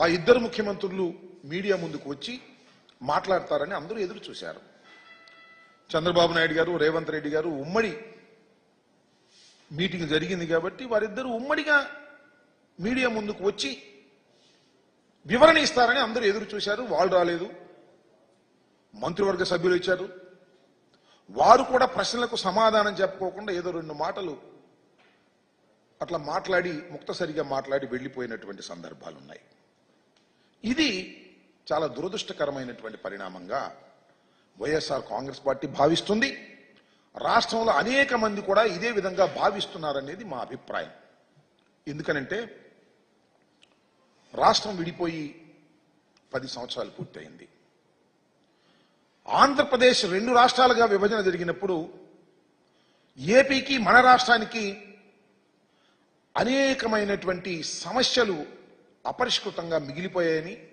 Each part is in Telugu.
ఆ ఇద్దరు ముఖ్యమంత్రులు మీడియా ముందుకు వచ్చి మాట్లాడతారని అందరూ ఎదురు చూశారు. చంద్రబాబు నాయుడు గారు రేవంత్ రెడ్డి గారు ఉమ్మడి మీటింగ్ జరిగింది కాబట్టి వారిద్దరూ ఉమ్మడిగా మీడియా ముందుకు వచ్చి వివరణ ఇస్తారని అందరూ ఎదురు చూశారు. వాళ్ళు రాలేదు. మంత్రివర్గ సభ్యులు ఇచ్చారు. వారు కూడా ప్రశ్నలకు సమాధానం చెప్పుకోకుండా ఏదో రెండు మాటలు అట్లా మాట్లాడి ముక్తసరిగా మాట్లాడి వెళ్ళిపోయినటువంటి సందర్భాలు ఉన్నాయి ఇది చాలా దురదృష్టకరమైనటువంటి పరిణామంగా వైఎస్ఆర్ కాంగ్రెస్ పార్టీ భావిస్తుంది. రాష్ట్రంలో అనేక మంది కూడా ఇదే విధంగా భావిస్తున్నారనేది మా అభిప్రాయం. ఎందుకనంటే రాష్ట్రం విడిపోయి పది సంవత్సరాలు పూర్తయింది. ఆంధ్రప్రదేశ్ రెండు రాష్ట్రాలుగా విభజన జరిగినప్పుడు ఏపీకి మన రాష్ట్రానికి అనేకమైనటువంటి సమస్యలు అపరిష్కృతంగా మిగిలిపోయాయని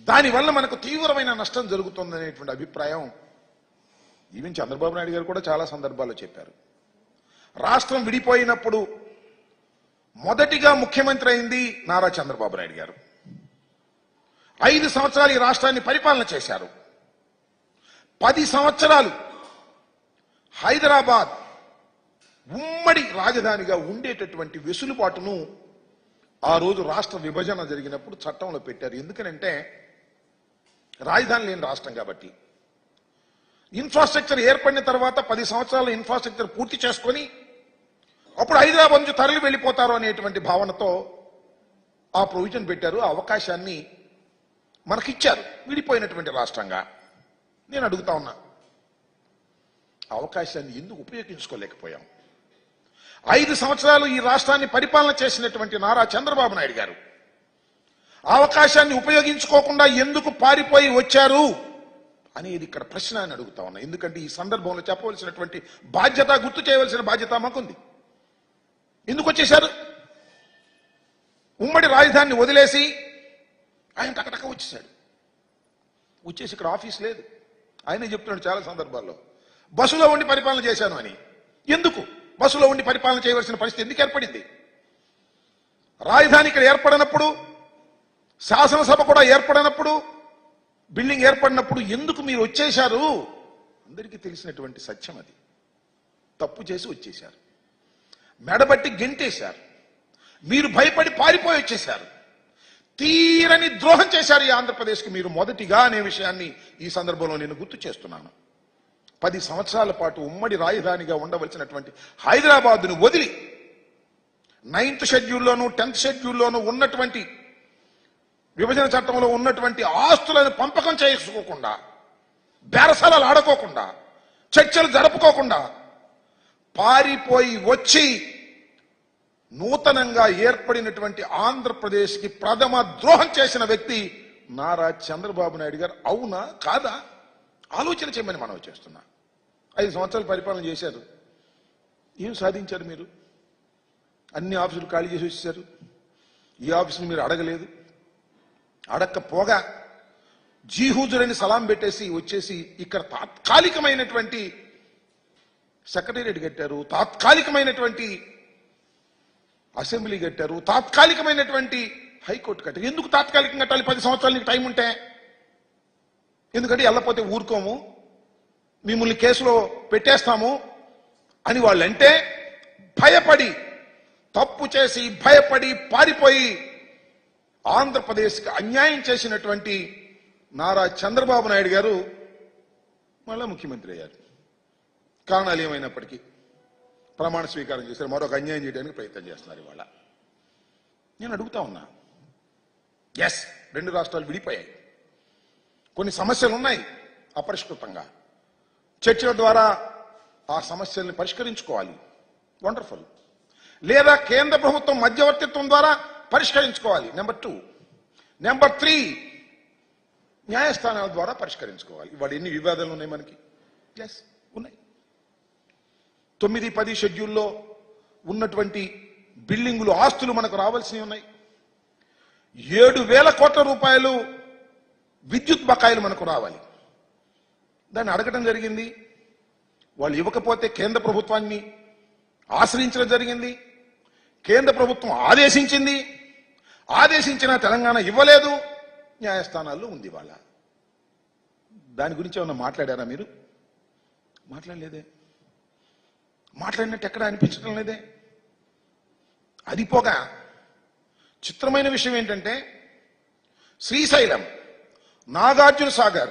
దానివల్ల మనకు తీవ్రమైన నష్టం జరుగుతుందనేటువంటి అభిప్రాయం ఈవెన్ చంద్రబాబు నాయుడు గారు కూడా చాలా సందర్భాల్లో చెప్పారు. రాష్ట్రం విడిపోయినప్పుడు మొదటిగా ముఖ్యమంత్రి అయింది నారా చంద్రబాబు నాయుడు గారు. ఐదు సంవత్సరాలు ఈ రాష్ట్రాన్ని పరిపాలన చేశారు. పది సంవత్సరాలు హైదరాబాద్ ఉమ్మడి రాజధానిగా ఉండేటటువంటి వెసులుబాటును ఆ రోజు రాష్ట్ర విభజన జరిగినప్పుడు చట్టంలో పెట్టారు. ఎందుకనంటే రాజధాని లేని రాష్ట్రం కాబట్టి. ఇన్ఫ్రాస్ట్రక్చర్ ఏర్పడిన తర్వాత పది సంవత్సరాల ఇన్ఫ్రాస్ట్రక్చర్ పూర్తి చేసుకొని అప్పుడు హైదరాబాద్ నుంచి తరలి వెళ్ళిపోతారు అనేటువంటి భావనతో ఆ ప్రొవిజన్ పెట్టారు. ఆ అవకాశాన్ని మనకిచ్చారు. విడిపోయినటువంటి రాష్ట్రంగా. నేను అడుగుతా ఉన్నా ఆ అవకాశాన్ని ఎందుకు ఉపయోగించుకోలేకపోయాం? ఐదు సంవత్సరాలు ఈ రాష్ట్రాన్ని పరిపాలన చేసినటువంటి నారా చంద్రబాబు నాయుడు గారు. అవకాశాన్ని ఉపయోగించుకోకుండా ఎందుకు పారిపోయి వచ్చారు? అనేది ఇక్కడ ప్రశ్న అని అడుగుతా ఉన్నా. ఎందుకంటే ఈ సందర్భంలో చెప్పవలసినటువంటి బాధ్యత గుర్తు చేయవలసిన బాధ్యత మాకుంది. ఎందుకు వచ్చేశారు? ఉమ్మడి రాజధానిని వదిలేసి ఆయన టకటక వచ్చేసాడు వచ్చేసి ఇక్కడ ఆఫీస్ లేదు. ఆయనే చెప్తున్నాడు చాలా సందర్భాల్లో. బస్సులో ఉండి పరిపాలన చేశాను అని. ఎందుకు? బస్సులో ఉండి పరిపాలన చేయవలసిన పరిస్థితి ఎందుకు ఏర్పడింది? రాజధాని ఇక్కడ ఏర్పడినప్పుడు శాసనసభ కూడా ఏర్పడినప్పుడు బిల్డింగ్ ఏర్పడినప్పుడు ఎందుకు మీరు వచ్చేశారు? అందరికీ తెలిసినటువంటి సత్యం అది. తప్పు చేసి వచ్చేశారు. మెడబట్టి గెంటేశారు. మీరు భయపడి పారిపోయి వచ్చేశారు. తీరని ద్రోహం చేశారు ఈ ఆంధ్రప్రదేశ్కి మీరు మొదటిగా అనే విషయాన్ని ఈ సందర్భంలో నేను గుర్తు చేస్తున్నాను. పది సంవత్సరాల పాటు ఉమ్మడి రాజధానిగా ఉండవలసినటువంటి హైదరాబాద్ను వదిలి నైన్త్ షెడ్యూల్లోను టెన్త్ షెడ్యూల్లోను ఉన్నటువంటి విభజన చట్టంలో ఉన్నటువంటి ఆస్తులను పంపకం చేసుకోకుండా బేరసాలలు ఆడుకోకుండా చర్చలు జరుపుకోకుండా పారిపోయి వచ్చి నూతనంగా ఏర్పడినటువంటి ఆంధ్రప్రదేశ్కి ప్రథమ ద్రోహం చేసిన వ్యక్తి నారా చంద్రబాబు నాయుడు గారు. అవునా? కాదా? ఆలోచన చేయమని మనం చేస్తున్నా. ఐదు సంవత్సరాలు పరిపాలన చేశారు. ఏం సాధించారు మీరు? అన్ని ఆఫీసులు ఖాళీ చేసి వచ్చేసారు ఈ ఆఫీసుని మీరు అడగలేదు. అడక్కపోగా జీహూజురని సలాం పెట్టేసి వచ్చేసి ఇక్కడ తాత్కాలికమైనటువంటి సెక్రటేరియట్ కట్టారు తాత్కాలికమైనటువంటి అసెంబ్లీ కట్టారు తాత్కాలికమైనటువంటి హైకోర్టు కట్టారు. ఎందుకు తాత్కాలికంగా కట్టాలి? పది సంవత్సరాలు నీకు టైం ఉంటే. ఎందుకంటే వెళ్ళపోతే ఊరుకోము మిమ్మల్ని కేసులో పెట్టేస్తాము అని వాళ్ళంటే భయపడి తప్పు చేసి భయపడి పారిపోయి ఆంధ్రప్రదేశ్కి అన్యాయం చేసినటువంటి నారా చంద్రబాబు నాయుడు గారు మళ్ళా ముఖ్యమంత్రి అయ్యారు. కారణాలు ఏమైనప్పటికీ ప్రమాణ స్వీకారం చేశారు. మరొక అన్యాయం చేయడానికి ప్రయత్నం చేస్తున్నారు ఇవాళ. నేను అడుగుతా ఉన్నా. ఎస్ రెండు రాష్ట్రాలు విడిపోయాయి. కొన్ని సమస్యలు ఉన్నాయి అపరిష్కృతంగా. చర్చల ద్వారా ఆ సమస్యల్ని పరిష్కరించుకోవాలి. వండర్ఫుల్. లేదా కేంద్ర ప్రభుత్వం మధ్యవర్తిత్వం ద్వారా పరిష్కరించుకోవాలి. Number two. Number three. న్యాయస్థానాల ద్వారా పరిష్కరించుకోవాలి. ఇవాడు ఎన్ని వివాదాలు ఉన్నాయి మనకి? ఎస్ ఉన్నాయి. తొమ్మిది పది షెడ్యూల్లో ఉన్నటువంటి బిల్డింగులు ఆస్తులు మనకు రావాల్సినవి ఉన్నాయి. ఏడు వేల కోట్ల రూపాయలు విద్యుత్ బకాయిలు మనకు రావాలి. దాన్ని అడగటం జరిగింది. వాళ్ళు ఇవ్వకపోతే కేంద్ర ప్రభుత్వాన్ని ఆశ్రయించడం జరిగింది. కేంద్ర ప్రభుత్వం ఆదేశించింది. ఆదేశించిన తెలంగాణ ఇవ్వలేదు. న్యాయస్థానాల్లో ఉంది వాళ్ళ. దాని గురించి ఏమన్నా మాట్లాడారా మీరు? మాట్లాడలేదే. మాట్లాడినట్టు ఎక్కడ అనిపించడం లేదే. అది పోగా చిత్రమైన విషయం ఏంటంటే శ్రీశైలం నాగార్జున సాగర్.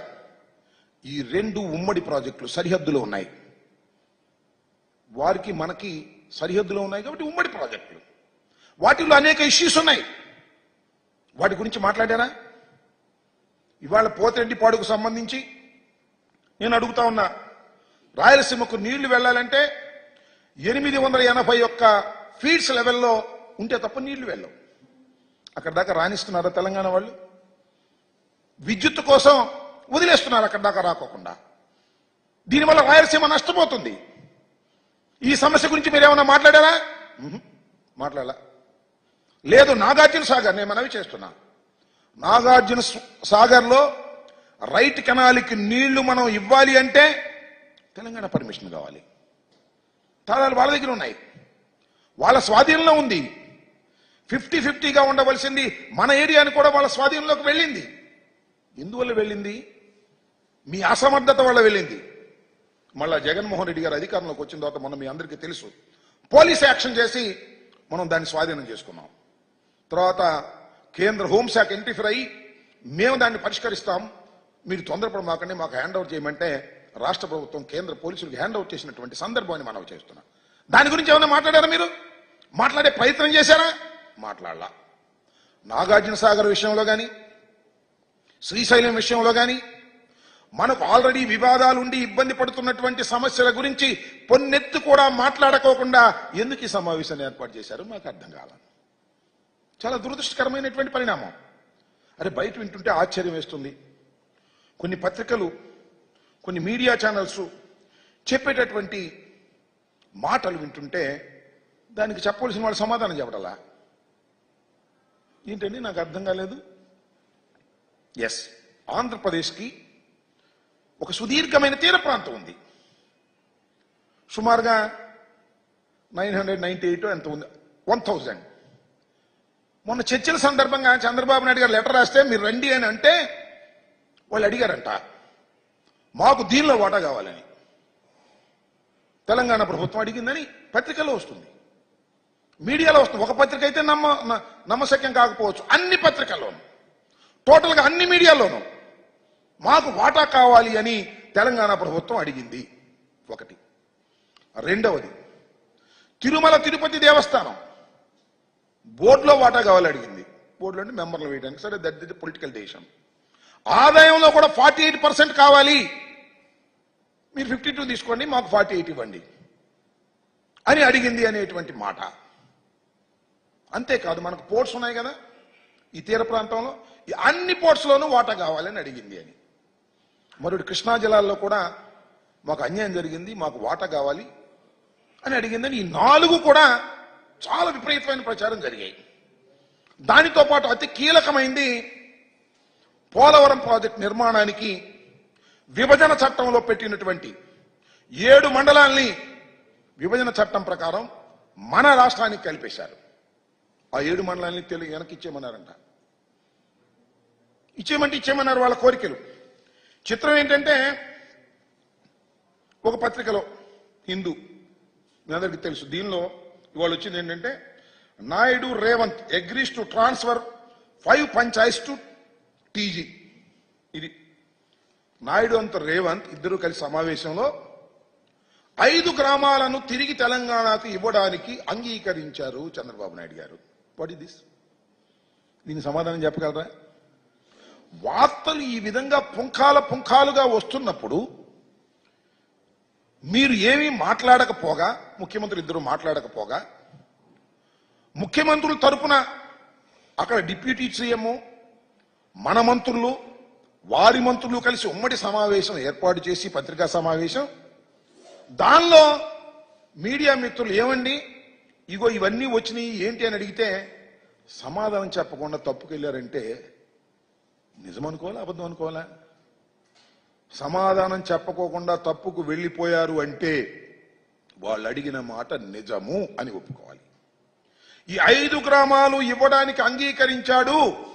ఈ రెండు ఉమ్మడి ప్రాజెక్టులు సరిహద్దులో ఉన్నాయి. వారికి మనకి సరిహద్దులో ఉన్నాయి కాబట్టి ఉమ్మడి ప్రాజెక్టులు. వాటిలో అనేక ఇష్యూస్ ఉన్నాయి. వాటి గురించి మాట్లాడారా? ఇవాళ పోతిరెడ్డిపాడుకు సంబంధించి నేను అడుగుతా ఉన్నా. రాయలసీమకు నీళ్ళు వెళ్ళాలంటే ఎనిమిది వందల ఎనభై ఒక్క ఫీట్స్ లెవెల్లో ఉంటే తప్ప నీళ్ళు వెళ్ళవు. అక్కడ దాకా రాణిస్తున్నారా తెలంగాణ వాళ్ళు? విద్యుత్ కోసం వదిలేస్తున్నారు అక్కడ దాకా రాకోకుండా. దీనివల్ల రాయలసీమ నష్టపోతుంది. ఈ సమస్య గురించి మీరు ఏమైనా మాట్లాడారా? మ్మ్. మాట్లాడాల. లేదు నాగార్జున సాగర్ నేను మనవి చేస్తున్నా. నాగార్జున సాగర్లో రైట్ కెనాల్కి నీళ్ళు మనం ఇవ్వాలి అంటే తెలంగాణ పర్మిషన్ కావాలి. తాళాలు వాళ్ళ దగ్గర ఉన్నాయి. వాళ్ళ స్వాధీనంలో ఉంది. ఫిఫ్టీ ఫిఫ్టీగా ఉండవలసింది మన ఏరియాని కూడా వాళ్ళ స్వాధీనంలోకి వెళ్ళింది. ఎందువల్ల వెళ్ళింది? మీ అసమర్థత వల్ల వెళ్ళింది. మళ్ళా జగన్మోహన్ రెడ్డి గారు అధికారంలోకి వచ్చిన తర్వాత మనం మీ అందరికీ తెలుసు. పోలీస్ యాక్షన్ చేసి మనం దాన్ని స్వాధీనం చేసుకున్నాం. తర్వాత కేంద్ర హోంశాఖ ఇంటిఫర్ అయ్యి మేము దాన్ని పరిష్కరిస్తాం. మీరు తొందరపడమాకండి మాకు హ్యాండ్ ఓవర్ చేయమంటే రాష్ట్ర ప్రభుత్వం కేంద్ర పోలీసులకు హ్యాండ్ ఓవర్ చేసినటువంటి సందర్భాన్ని మనం చేస్తున్నాం. దాని గురించి ఏమైనా మాట్లాడారా మీరు? మాట్లాడే ప్రయత్నం చేశారా? మాట్లాడలా. నాగార్జున సాగర్ విషయంలో కానీ శ్రీశైలం విషయంలో కానీ మనకు ఆల్రెడీ వివాదాలు ఉండి ఇబ్బంది పడుతున్నటువంటి సమస్యల గురించి పొన్నెత్తు కూడా మాట్లాడుకోకుండా ఎందుకు ఈ సమావేశాన్ని ఏర్పాటు చేశారు మాకు అర్థం కాల చాలా దురదృష్టకరమైనటువంటి పరిణామం. అరే బయట వింటుంటే ఆశ్చర్యం వేస్తుంది. కొన్ని పత్రికలు కొన్ని మీడియా ఛానల్స్ చెప్పేటటువంటి మాటలు వింటుంటే దానికి చెప్పవలసిన వాళ్ళు సమాధానం చెప్పడాలా? ఏంటండి నాకు అర్థం కాలేదు. ఎస్ ఆంధ్రప్రదేశ్కి ఒక సుదీర్ఘమైన తీర ప్రాంతం ఉంది. సుమారుగా నైన్ హండ్రెడ్ నైన్టీ ఎయిట్ ఎంత ఉంది. వన్ థౌజండ్ మొన్న చర్చల సందర్భంగా చంద్రబాబు నాయుడు గారు లెటర్ రాస్తే మీరు రండి అని అంటే వాళ్ళు అడిగారంట మాకు దీనిలో వాటా కావాలని. తెలంగాణ ప్రభుత్వం అడిగిందని పత్రికలో వస్తుంది. మీడియాలో వస్తుంది. ఒక పత్రిక అయితే నమ్మ న- నమ్మశక్యం కాకపోవచ్చు. అన్ని పత్రికల్లోనూ. టోటల్గా అన్ని మీడియాలోనూ మాకు వాటా కావాలి అని తెలంగాణ ప్రభుత్వం అడిగింది. ఒకటి. రెండవది తిరుమల తిరుపతి దేవస్థానం బోర్డులో వాటా కావాలి అడిగింది. బోర్డులో అంటే మెంబర్లు వేయడానికి. సరే దట్ ది పొలిటికల్ డెసిషన్. ఆదాయంలో కూడా ఫార్టీ ఎయిట్ పర్సెంట్ కావాలి. మీరు ఫిఫ్టీ టూ తీసుకోండి మాకు ఫార్టీ ఎయిట్ ఇవ్వండి అని అడిగింది అనేటువంటి మాట. అంతేకాదు మనకు పోర్ట్స్ ఉన్నాయి కదా ఈ తీర ప్రాంతంలో అన్ని పోర్ట్స్లోనూ వాటా కావాలని అడిగింది అని. మరుడు కృష్ణా జలాల్లో కూడా మాకు అన్యాయం జరిగింది మాకు వాటా కావాలి అని అడిగిందని ఈ నాలుగు కూడా చాలా విపరీతమైన ప్రచారం జరిగాయి. దానితో పాటు అతి కీలకమైంది పోలవరం ప్రాజెక్ట్ నిర్మాణానికి విభజన చట్టంలో పెట్టినటువంటి ఏడు మండలాల్ని విభజన చట్టం ప్రకారం మన రాష్ట్రానికి కలిపేశారు. ఆ ఏడు మండలాల్ని తెలుగు వెనకిచ్చేయమన్నారంట ఇచ్చేయమంటే ఇచ్చేయమన్నారు వాళ్ళ కోరికలు. చిత్రం ఏంటంటే ఒక పత్రికలో హిందూ మీ అందరికీ తెలుసు దీనిలో ఇవాళ వచ్చింది ఏంటంటే Naidu Revanth agrees to transfer five panchayats to TG. ఇది నాయుడు అంత రేవంత్ ఇద్దరు కలిసి సమావేశంలో ఐదు గ్రామాలను తిరిగి తెలంగాణకు ఇవ్వడానికి అంగీకరించారు చంద్రబాబు నాయుడు గారు. వాట్ ఇస్ దిస్ దీనికి సమాధానం చెప్పగలరా? వార్తలు ఈ విధంగా పుంఖాల పుంఖాలుగా వస్తున్నప్పుడు మీరు ఏమీ మాట్లాడకపోగా ముఖ్యమంత్రి ఇద్దరు మాట్లాడకపోగా ముఖ్యమంత్రుల తరపున అక్కడ డిప్యూటీ సీఎం మన మంత్రులు వారి మంత్రులు కలిసి ఉమ్మడి సమావేశం ఏర్పాటు చేసి పత్రికా సమావేశం. దానిలో మీడియా మిత్రులు ఏమండి? ఇగో ఇవన్నీ వచ్చినాయి ఏంటి అని అడిగితే సమాధానం చెప్పకుండా తప్పుకెళ్ళారంటే నిజం అనుకోవాలా అబద్ధం అనుకోవాలా సమాధానం చెప్పకోకుండా తప్పుకు వెళ్ళిపోయారు అంటే వాళ్ళు అడిగిన మాట నిజము అని ఒప్పుకోవాలి. ఈ ఐదు గ్రామాలు ఇవ్వడానికి అంగీకరించాడు